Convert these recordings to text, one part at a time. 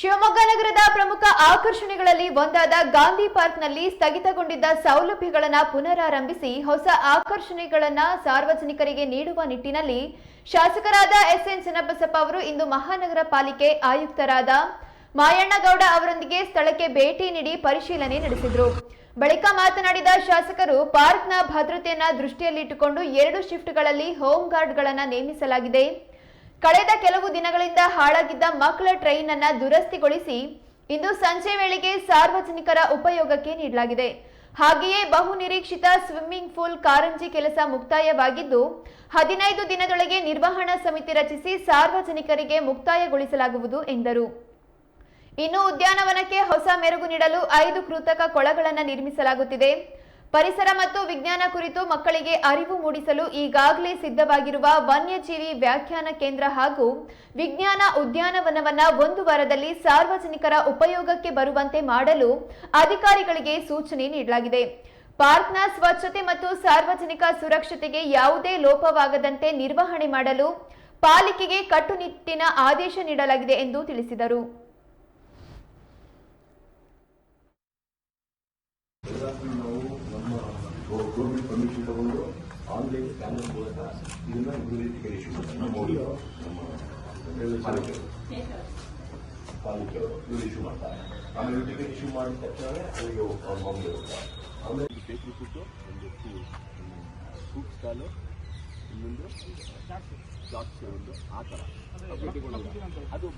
ಶಿವಮೊಗ್ಗ ನಗರದ ಪ್ರಮುಖ ಆಕರ್ಷಣೆಗಳಲ್ಲಿ ಒಂದಾದ ಗಾಂಧಿ ಪಾರ್ಕ್ನಲ್ಲಿ ಸ್ಥಗಿತಗೊಂಡಿದ್ದ ಸೌಲಭ್ಯಗಳನ್ನು ಪುನರಾರಂಭಿಸಿ ಹೊಸ ಆಕರ್ಷಣೆಗಳನ್ನು ಸಾರ್ವಜನಿಕರಿಗೆ ನೀಡುವ ನಿಟ್ಟಿನಲ್ಲಿ ಶಾಸಕರಾದ ಎಸ್ ಎನ್ ಚನ್ನಬಸಪ್ಪ ಅವರು ಇಂದು ಮಹಾನಗರ ಪಾಲಿಕೆ ಆಯುಕ್ತರಾದ ಮಾಯಣ್ಣಗೌಡ ಅವರೊಂದಿಗೆ ಸ್ಥಳಕ್ಕೆ ಭೇಟಿ ನೀಡಿ ಪರಿಶೀಲನೆ ನಡೆಸಿದರು. ಬಳಿಕ ಮಾತನಾಡಿದ ಶಾಸಕರು, ಪಾರ್ಕ್ನ ಭದ್ರತೆಯನ್ನು ದೃಷ್ಟಿಯಲ್ಲಿಟ್ಟುಕೊಂಡು ಎರಡು ಶಿಫ್ಟ್ಗಳಲ್ಲಿ ಹೋಮ್ ಗಾರ್ಡ್ಗಳನ್ನು ನೇಮಿಸಲಾಗಿದೆ. ಕಳೆದ ಕೆಲವು ದಿನಗಳಿಂದ ಹಾಳಾಗಿದ್ದ ಮಕ್ಕಳ ಟ್ರೈನ್ ಅನ್ನ ದುರಸ್ತಿಗೊಳಿಸಿ ಇಂದು ಸಂಜೆ ವೇಳೆಗೆ ಸಾರ್ವಜನಿಕರ ಉಪಯೋಗಕ್ಕೆ ನೀಡಲಾಗಿದೆ. ಹಾಗೆಯೇ ಬಹು ನಿರೀಕ್ಷಿತ ಸ್ವಿಮ್ಮಿಂಗ್ ಪೂಲ್ ಕಾರಂಜಿ ಕೆಲಸ ಮುಕ್ತಾಯವಾಗಿದ್ದು, ಹದಿನೈದು ದಿನದೊಳಗೆ ನಿರ್ವಹಣಾ ಸಮಿತಿ ರಚಿಸಿ ಸಾರ್ವಜನಿಕರಿಗೆ ಮುಕ್ತಾಯಗೊಳಿಸಲಾಗುವುದು ಎಂದರು. ಇನ್ನು ಉದ್ಯಾನವನಕ್ಕೆ ಹೊಸ ಮೆರುಗು ನೀಡಲು ಐದು ಕೃತಕ ಕೊಳಗಳನ್ನು ನಿರ್ಮಿಸಲಾಗುತ್ತಿದೆ. ಪರಿಸರ ಮತ್ತು ವಿಜ್ಞಾನ ಕುರಿತು ಮಕ್ಕಳಿಗೆ ಅರಿವು ಮೂಡಿಸಲು ಈಗಾಗಲೇ ಸಿದ್ಧವಾಗಿರುವ ವನ್ಯಜೀವಿ ವ್ಯಾಖ್ಯಾನ ಕೇಂದ್ರ ಹಾಗೂ ವಿಜ್ಞಾನ ಉದ್ಯಾನವನವನ್ನ ಒಂದು ವಾರದಲ್ಲಿ ಸಾರ್ವಜನಿಕರ ಉಪಯೋಗಕ್ಕೆ ಬರುವಂತೆ ಮಾಡಲು ಅಧಿಕಾರಿಗಳಿಗೆ ಸೂಚನೆ ನೀಡಲಾಗಿದೆ. ಪಾರ್ಕ್ನ ಸ್ವಚ್ಛತೆ ಮತ್ತು ಸಾರ್ವಜನಿಕ ಸುರಕ್ಷತೆಗೆ ಯಾವುದೇ ಲೋಪವಾಗದಂತೆ ನಿರ್ವಹಣೆ ಮಾಡಲು ಪಾಲಿಕೆಗೆ ಕಟ್ಟುನಿಟ್ಟಿನ ಆದೇಶ ನೀಡಲಾಗಿದೆ ಎಂದು ತಿಳಿಸಿದರು. ಗೌರ್ಮೆಂಟ್ ಪರ್ಮಿಷನ್ ತಗೊಂಡು ಆನ್ಲೈನ್ ಚಾನಲ್ ಮೂಲಕ ಇದನ್ನ ಇಮ್ಯುನಿಟಿಗೆ ಇಶ್ಯೂ ಮಾಡ್ತಾರೆ ನಮ್ಮ ಇವ್ರು ಇಶ್ಯೂ ಮಾಡ್ತಾರೆ ಆಮೇಲೆ ಟಿಕೆಟ್ ಇಶ್ಯೂ ಮಾಡಿದ ತಕ್ಷಣ ಅವರಿಗೆ ಅವ್ರ ಮಾಮೂಲಿ ಹೋಗ್ತಾರೆ ಆಮೇಲೆ ಬೇಕ್ರಿ ಫುಡ್ಡು ಒಂದು ಫ್ರೂಟ್ ಸ್ಟಾಲು ಇನ್ನೊಂದು ಒಂದು ಆ ಥರ ಅದು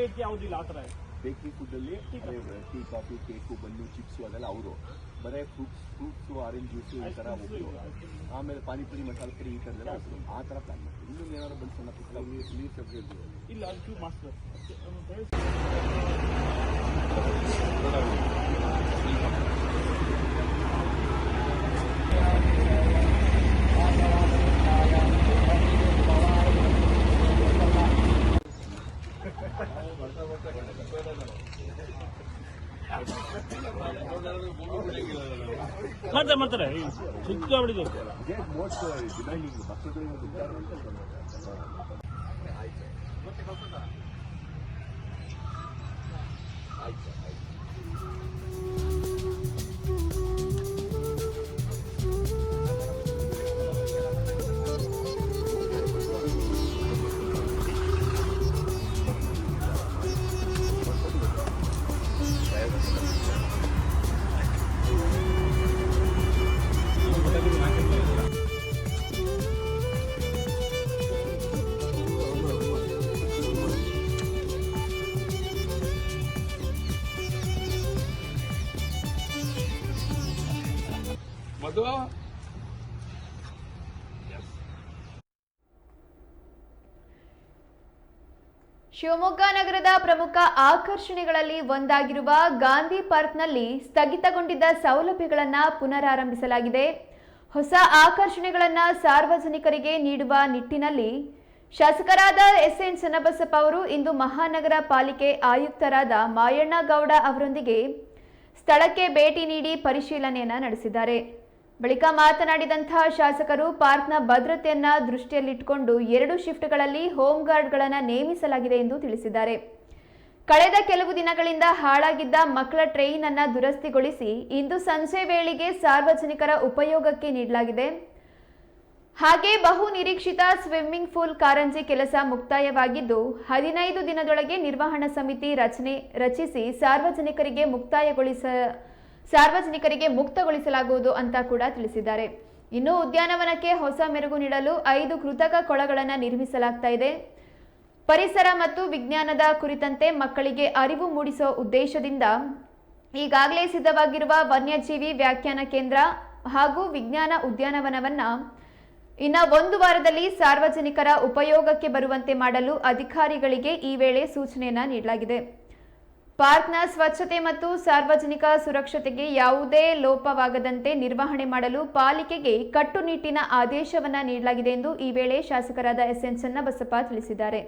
ಇಟ್ಟು ಯಾವುದಿಲ್ಲ ಆ ಥರ bakery ಫುಡ್ಡಲ್ಲಿ tea coffee cake bun chips ಅದೆಲ್ಲ ಅವರು ಬರೀ ಫ್ರೂಟ್ಸ್ ಫ್ರೂಟ್ಸು ಆರೆಂಜ್ ಜ್ಯೂಸು ಈ ಥರ ಹೋಗ್ತು ಆಮೇಲೆ ಪಾನಿಪುರಿ ಮಸಾಲೆ ಪುರಿ ಈ ಥರದ್ದೆಲ್ಲ ಹೋಗ್ತು ಆ ಥರ ಪ್ಲಾನ್ ಮಾಡ್ತೀವಿ ಇನ್ನೊಂದು ಏನಾದ್ರು ಬಂದು ಸಣ್ಣ ಪುಟ್ಟ ನೀರು ಸಬ್ಸಿಡಿ ಇಲ್ಲ ಅದಕ್ಕೂ ಮಾಸ್ಟರ್ ಮಾಡ್ತಾರೆ ಮಾಡ್ತಾರೆ. ಸಿಕ್ಕಾಬಿಡಿದು ಶಿವಮೊಗ್ಗ ನಗರದ ಪ್ರಮುಖ ಆಕರ್ಷಣೆಗಳಲ್ಲಿ ಒಂದಾಗಿರುವ ಗಾಂಧಿ ಪಾರ್ಕ್ನಲ್ಲಿ ಸ್ಥಗಿತಗೊಂಡಿದ್ದ ಸೌಲಭ್ಯಗಳನ್ನು ಪುನರಾರಂಭಿಸಲಾಗಿದೆ. ಹೊಸ ಆಕರ್ಷಣೆಗಳನ್ನು ಸಾರ್ವಜನಿಕರಿಗೆ ನೀಡುವ ನಿಟ್ಟಿನಲ್ಲಿ ಶಾಸಕರಾದ ಎಸ್ ಎನ್ ಚನ್ನಬಸಪ್ಪ ಅವರು ಇಂದು ಮಹಾನಗರ ಪಾಲಿಕೆ ಆಯುಕ್ತರಾದ ಮಾಯಣ್ಣಗೌಡ ಅವರೊಂದಿಗೆ ಸ್ಥಳಕ್ಕೆ ಭೇಟಿ ನೀಡಿ ಪರಿಶೀಲನೆಯನ್ನು ನಡೆಸಿದ್ದಾರೆ. ಬಳಿಕ ಮಾತನಾಡಿದಂತಹ ಶಾಸಕರು ಪಾರ್ಕ್ನ ಭದ್ರತೆಯನ್ನ ದೃಷ್ಟಿಯಲ್ಲಿಟ್ಟುಕೊಂಡು ಎರಡು ಶಿಫ್ಟ್ಗಳಲ್ಲಿ ಹೋಮ್ ಗಾರ್ಡ್ಗಳನ್ನು ನೇಮಿಸಲಾಗಿದೆ ಎಂದು ತಿಳಿಸಿದ್ದಾರೆ. ಕಳೆದ ಕೆಲವು ದಿನಗಳಿಂದ ಹಾಳಾಗಿದ್ದ ಮಕ್ಕಳ ಟ್ರೈನ್ ಅನ್ನ ದುರಸ್ತಿಗೊಳಿಸಿ ಇಂದು ಸಂಜೆ ವೇಳೆಗೆ ಸಾರ್ವಜನಿಕರ ಉಪಯೋಗಕ್ಕೆ ನೀಡಲಾಗಿದೆ. ಹಾಗೆ ಬಹು ನಿರೀಕ್ಷಿತ ಸ್ವಿಮ್ಮಿಂಗ್ ಪೂಲ್ ಕಾರಂಜಿ ಕೆಲಸ ಮುಕ್ತಾಯವಾಗಿದ್ದು, ಹದಿನೈದು ದಿನದೊಳಗೆ ನಿರ್ವಹಣಾ ಸಮಿತಿ ರಚನೆ ರಚಿಸಿ ಸಾರ್ವಜನಿಕರಿಗೆ ಮುಕ್ತಾಯಗೊಳಿಸ ಸಾರ್ವಜನಿಕರಿಗೆ ಮುಕ್ತಗೊಳಿಸಲಾಗುವುದು ಅಂತ ಕೂಡ ತಿಳಿಸಿದ್ದಾರೆ. ಇನ್ನು ಉದ್ಯಾನವನಕ್ಕೆ ಹೊಸ ಮೆರುಗು ನೀಡಲು ಐದು ಕೃತಕ ಕೊಳಗಳನ್ನು ನಿರ್ಮಿಸಲಾಗ್ತಾ ಇದೆ. ಪರಿಸರ ಮತ್ತು ವಿಜ್ಞಾನದ ಕುರಿತಂತೆ ಮಕ್ಕಳಿಗೆ ಅರಿವು ಮೂಡಿಸುವ ಉದ್ದೇಶದಿಂದ ಈಗಾಗಲೇ ಸಿದ್ಧವಾಗಿರುವ ವನ್ಯಜೀವಿ ವ್ಯಾಖ್ಯಾನ ಕೇಂದ್ರ ಹಾಗೂ ವಿಜ್ಞಾನ ಉದ್ಯಾನವನವನ್ನ ಇನ್ನ ಒಂದು ವಾರದಲ್ಲಿ ಸಾರ್ವಜನಿಕರ ಉಪಯೋಗಕ್ಕೆ ಬರುವಂತೆ ಮಾಡಲು ಅಧಿಕಾರಿಗಳಿಗೆ ಈ ವೇಳೆ ಸೂಚನೆಯನ್ನ ನೀಡಲಾಗಿದೆ. ಪಾರ್ಕ್ನ ಸ್ವಚ್ಛತೆ ಮತ್ತು ಸಾರ್ವಜನಿಕ ಸುರಕ್ಷತೆಗೆ ಯಾವುದೇ ಲೋಪವಾಗದಂತೆ ನಿರ್ವಹಣೆ ಮಾಡಲು ಪಾಲಿಕೆಗೆ ಕಟ್ಟುನಿಟ್ಟಿನ ಆದೇಶವನ್ನು ನೀಡಲಾಗಿದೆ ಎಂದು ಈ ವೇಳೆ ಶಾಸಕರಾದ ಎಸ್ ಎನ್ ಚನ್ನಬಸಪ್ಪ ತಿಳಿಸಿದ್ದಾರೆ.